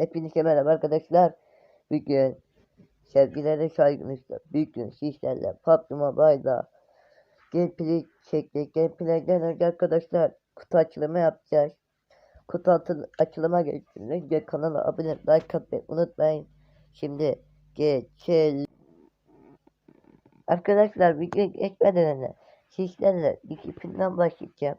Hepinize merhaba arkadaşlar. Bugün sevgilere saygınızla bugün sizlerle PUBG Mobile'da gameplay çektik. Gameplay'den önce arkadaşlar kutu açılımı yapacağız. Kutu açılıma geçmeden önce kanala abone like atmayı unutmayın. Şimdi geçelim. Arkadaşlar video geçmeden önce sizlerle disiplinden başlayacağım.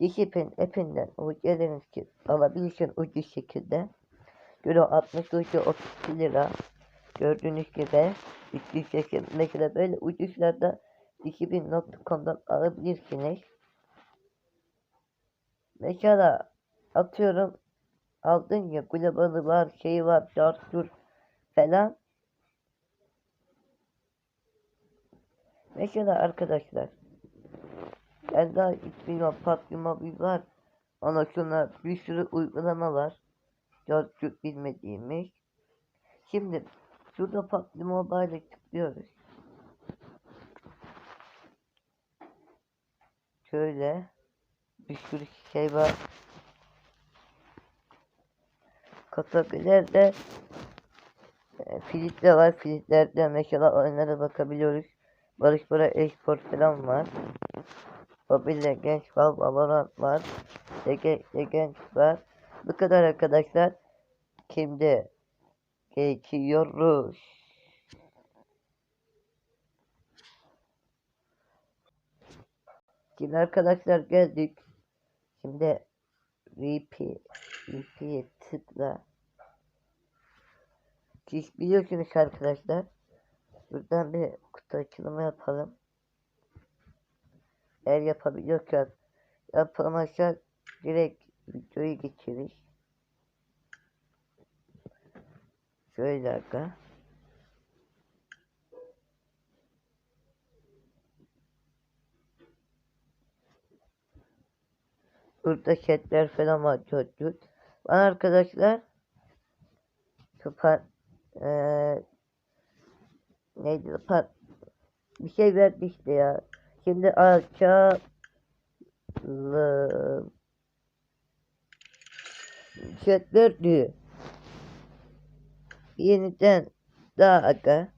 Disiplin app'inden ucularınız ki alabilirsin ucuz şekilde. 60 ucu 32 lira. Gördüğünüz gibi 380 mesela böyle ucuzlarda disiplin.com'dan alabilirsiniz. Mesela atıyorum aldın ya globalı var şey var cartur falan. Mesela arkadaşlar ben daha hiç bilmiyorum PUBG Mobile var. Ondan sonra bir sürü uygulama var. Cartur bilmediğimiz. Şimdi şurada PUBG Mobile'e tıklıyoruz. Şöyle bir sürü şey var. Kategoriler e, filtre var. Filtrelerde mesela oyunlara bakabiliyoruz. Barış Bora Esport falan var. Mobile Genç var. Valorant var. Ege Genç var. Bu kadar arkadaşlar. Şimdi geçiyoruz. Şimdi arkadaşlar geldik. Şimdi VP VP'ye tıkla. Siz biliyorsunuz arkadaşlar. Buradan bir kutu açılımı yapalım. Eğer yapabiliyorsak yapamazsak direkt videoyu geçiririz. Şöyle dakika. Burada chatler falan var çocuk. Bana arkadaşlar Süper eee neydi süper bir şey verdi işte ya. Şimdi açalım. Chatler diyor. Yeniden daha aga.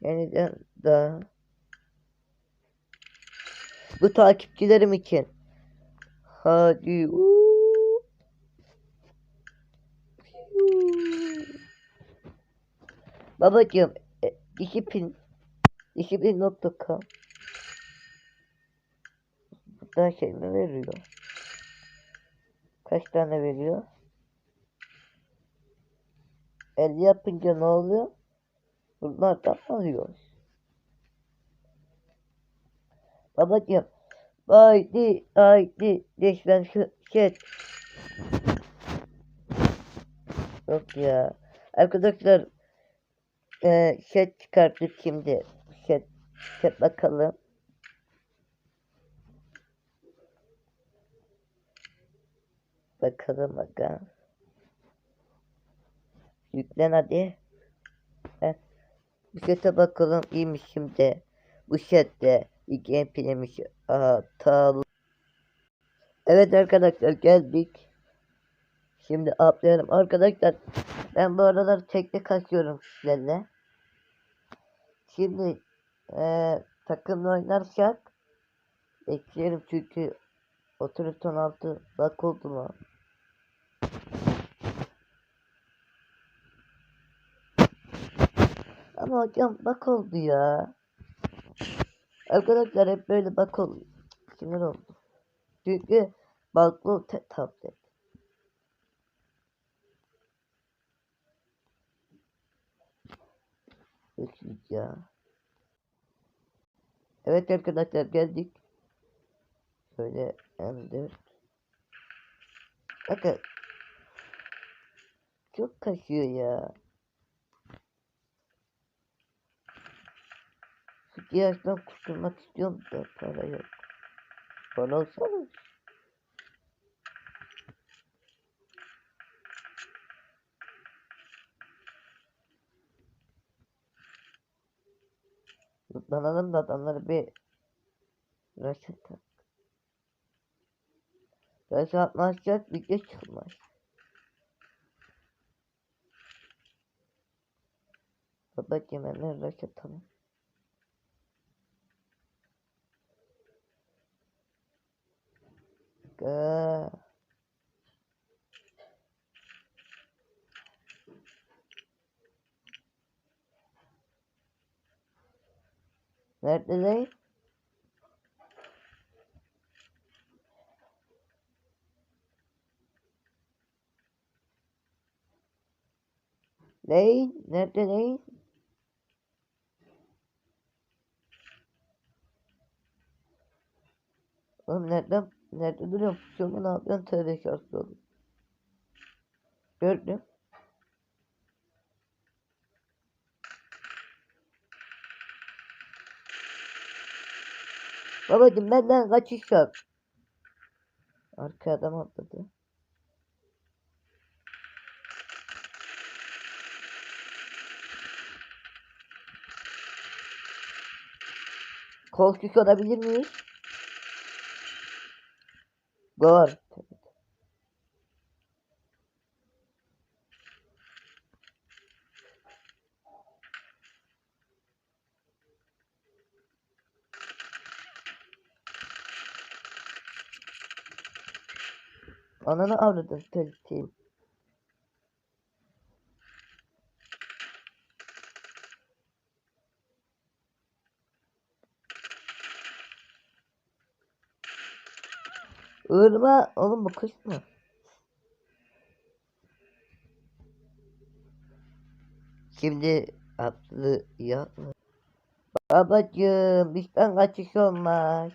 Yeniden daha. Bu takipçilerim için. Hadi. uuu. Babacığım e, disipin disipin.com Buradan şey mi veriyor? Kaç tane veriyor? 50 yapınca ne oluyor? Bunlardan alıyoruz? Babacığım haydi haydi lütfen şu chat Yok ya Arkadaşlar eee chat çıkarttık şimdi chat, chat bakalım Bakalım bakalım Yüklen hadi. Bu chat'e bakalım. İyiymiş şimdi. Bu chat'te ilk gameplaym'miş hatalı Evet arkadaşlar geldik. Şimdi atlayalım. Arkadaşlar ben bu aralar tekne kasıyorum sizlerle. Şimdi eee takımla oynarsak Bekleyelim çünkü Otoruton altı bak oldu mu? Ama hocam bak oldu ya. Arkadaşlar hep böyle bak oluyor. Sinir oldu. Çünkü baklı tablet. Öksüz ya. Evet arkadaşlar geldik. Şöyle M4. Bakın. Çok kaşıyor ya. yarıştan kurtulmak istiyorum da para yok. Bana alsana. Mutlanalım da adamları bir Raşit tak. Raşit atmazsak video çıkmaz. Babacım hemen Raşit tamam. Rush atalım. Ga. Nerede lan? Lane, nerede Lane? Oğlum nereden, nerede duruyorsun? Pusuyor ne yapıyorsun? Tövbe şarkı oğlum. Gördüm. Babacım benden kaçış yok. Arka adam atladı. Kolsuz olabilir miyiz? Gol. Ananı avradın tölteyim. Irma oğlum bu kış mı? Şimdi atlı yapma. Babacığım bizden kaçış olmaz.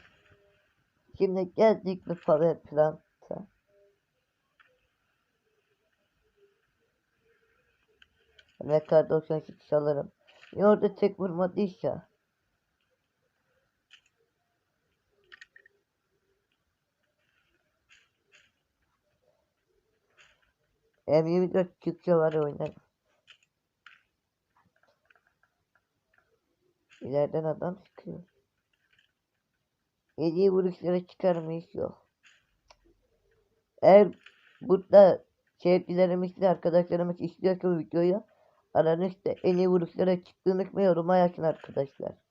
Şimdi geldik mi power plant'a? MK 98 alırım. Ya orada tek vurmadıysa. M24 çıkça var ya oynarım. İleriden adam çıkıyor. Yediği vuruşlara çıkar mıyız? Yok. Eğer burada sevgilerimizle arkadaşlarımız istiyorsa videoyu aranızda en iyi vuruşlara çıktığınız mı yoruma yazın arkadaşlar.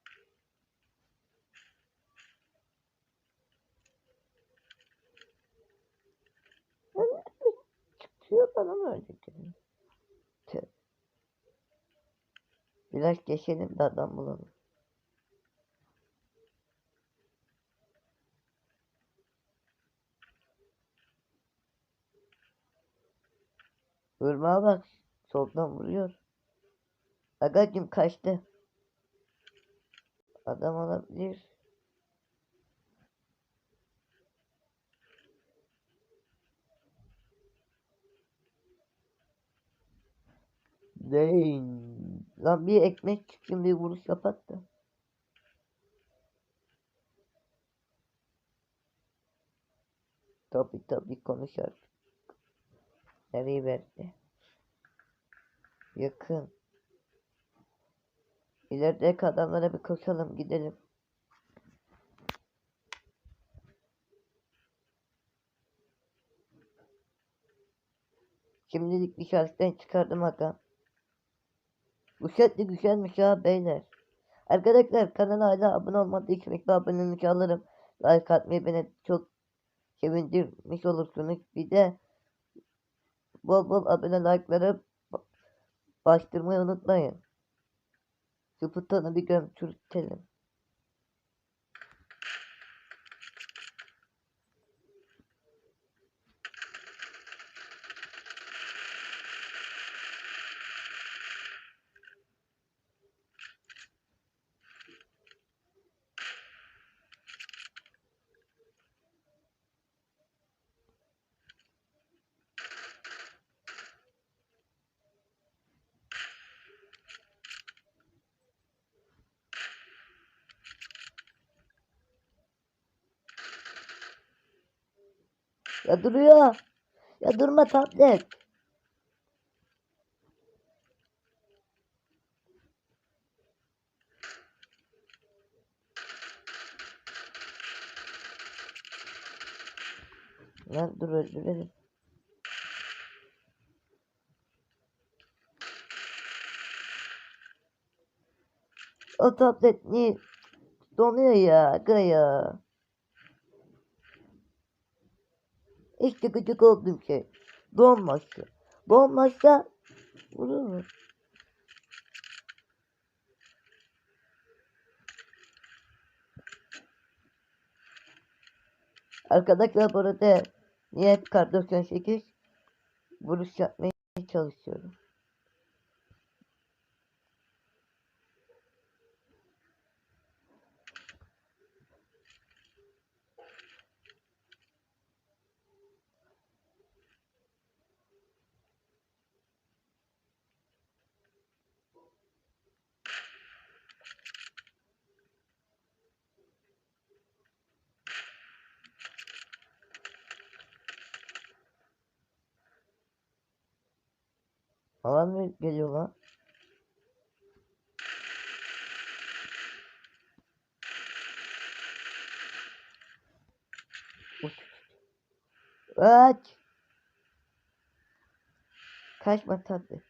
Çıkıyor bana mı geliyor? Tüh. Biraz geçelim de adam bulalım. Vurmaya bak. Soldan vuruyor. Agacım kaçtı. Adam olabilir. Değil. Lan bir ekmek çıksın bir vuruş kapat da. Tabi tabi konuşar. Nereye verdi? Yakın. İlerideki adamlara bir koşalım gidelim. Şimdilik bir şarkıdan çıkardım aga. Bu de güzelmiş ha beyler. Arkadaşlar kanala hala abone olmadıysanız bir abonelik alırım. Like atmayı beni çok sevindirmiş olursunuz. Bir de bol bol abone like'ları bastırmayı unutmayın. Şu butonu bir gömçürtelim. Ya duruyor. Ya durma tablet. Lan dur öldürelim. O tablet niye donuyor ya aga ya. İşte gıcık olduğum şey. Donmazsa. Donmazsa vurur mu? Arkadaşlar bu arada Niyet Kar 98 vuruş yapmaya çalışıyorum. Alan mı geliyor lan? Aç. Kaçma tablet.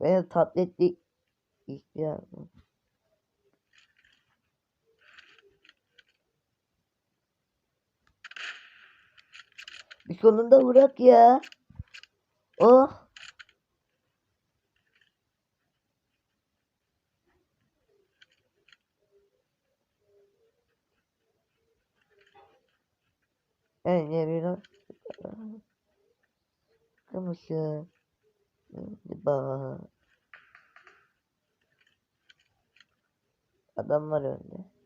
Benim tabletli ihtiyacım. Bir sonunda bırak ya. Oh. En biraz Kamışı. Bak. Adam var önde.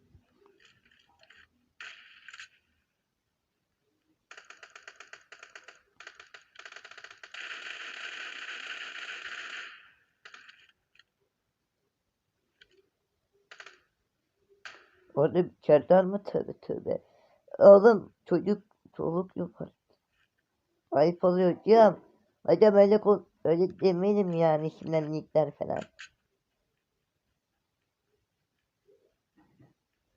Orada bir çerdar mı? Tövbe tövbe. Oğlum çocuk çoluk yapar. Ayıp oluyor canım. Hocam öyle öyle demeyelim yani şimdiden nickler falan.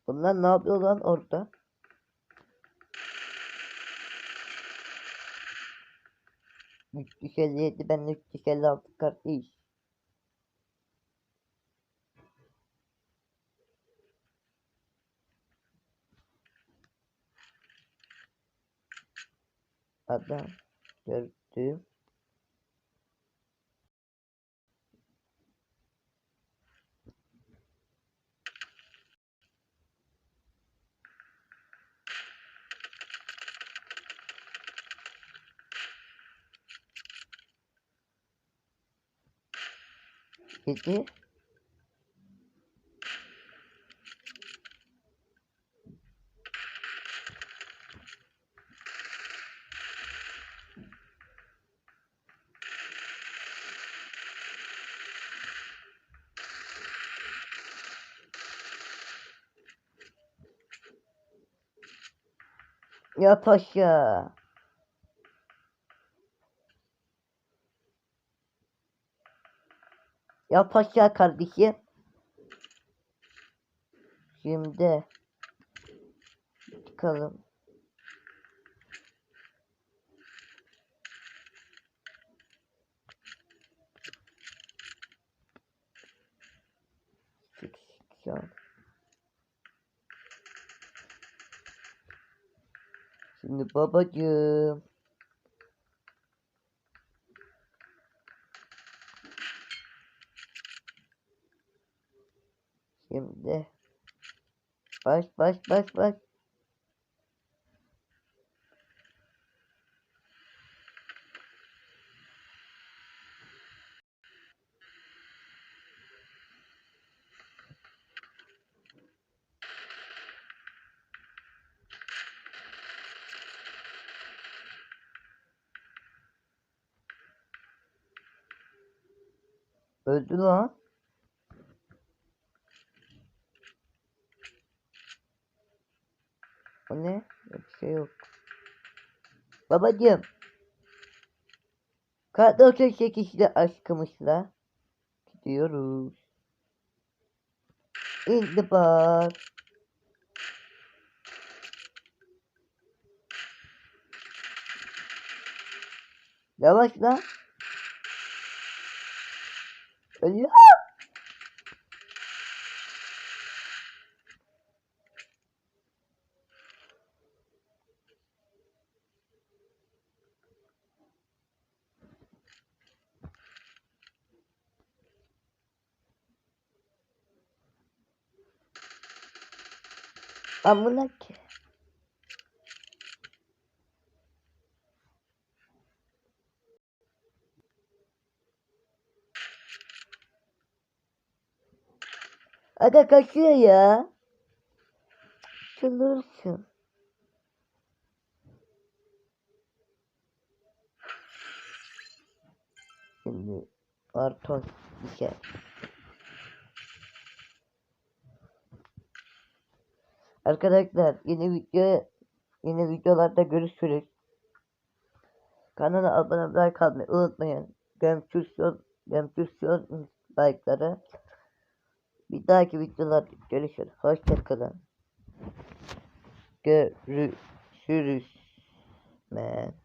Bunlar ne yapıyor lan orada? Üç yüz elli yedi ben üç yüz Adam gördüm. Gidi. Yat aşağı. Yat aşağı kardeşim. Şimdi çıkalım. Şimdi babacığım. Şimdi baş baş baş baş. Öldü lan. O ne? Bir şey yok. Babacığım. Kart 98'de aşkımızla gidiyoruz. İltibat. Yavaş lan. 아니야? 아무나게 Aga kaçıyor ya. Çıldırırsın. Şimdi Arton bir şey. Arkadaşlar yeni video yeni videolarda görüşürüz. Kanala abone olmayı kalmayı unutmayın. Gömçüsyon, gömçüsyon like'ları. Bir dahaki videolarda görüşürüz. Hoşçakalın. Görüşürüz. Man.